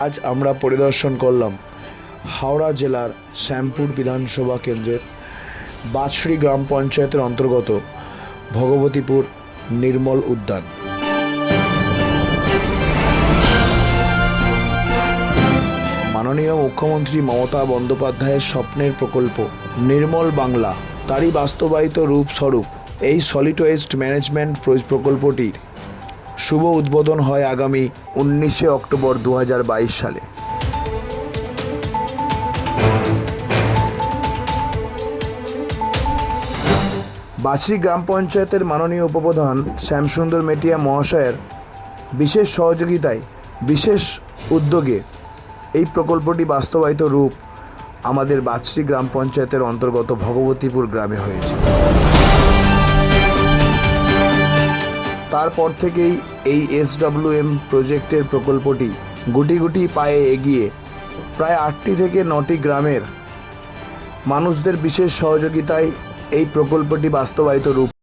আজ আমরা পরিদর্শন করলাম হাওড়া জেলার শ্যামপুর বিধানসভা কেন্দ্রের বাছড়ি গ্রাম পঞ্চায়েতের অন্তর্গত ভগবতীপুর নির্মল উদ্যান। মাননীয় মুখ্যমন্ত্রী মমতা বন্দ্যোপাধ্যায়ের স্বপ্নের প্রকল্প নির্মল বাংলা, তারই বাস্তবায়িত রূপস্বরূপ এই সলিড ওয়েস্ট ম্যানেজমেন্ট প্র- প্রকল্পটির শুভ উদ্বোধন হয় আগামী উনিশে অক্টোবর দু হাজার বাইশ সালে। বাছড়ি গ্রাম পঞ্চায়েতের মাননীয় উপপ্রধান শ্যামসুন্দর মেটিয়া মহাশয়ের বিশেষ সহযোগিতায়, বিশেষ উদ্যোগে এই প্রকল্পটি বাস্তবায়িত রূপ আমাদের বাছড়ি গ্রাম পঞ্চায়েতের অন্তর্গত ভগবতীপুর গ্রামে হয়েছে। তারপর থেকেই এই এসডব্লিউএম প্রজেক্টের প্রকল্পটি গুটি গুটি পায়ে এগিয়ে প্রায় আটটি থেকে নটি গ্রামের মানুষদের বিশেষ সহযোগিতায় এই প্রকল্পটি বাস্তবায়িত রূপ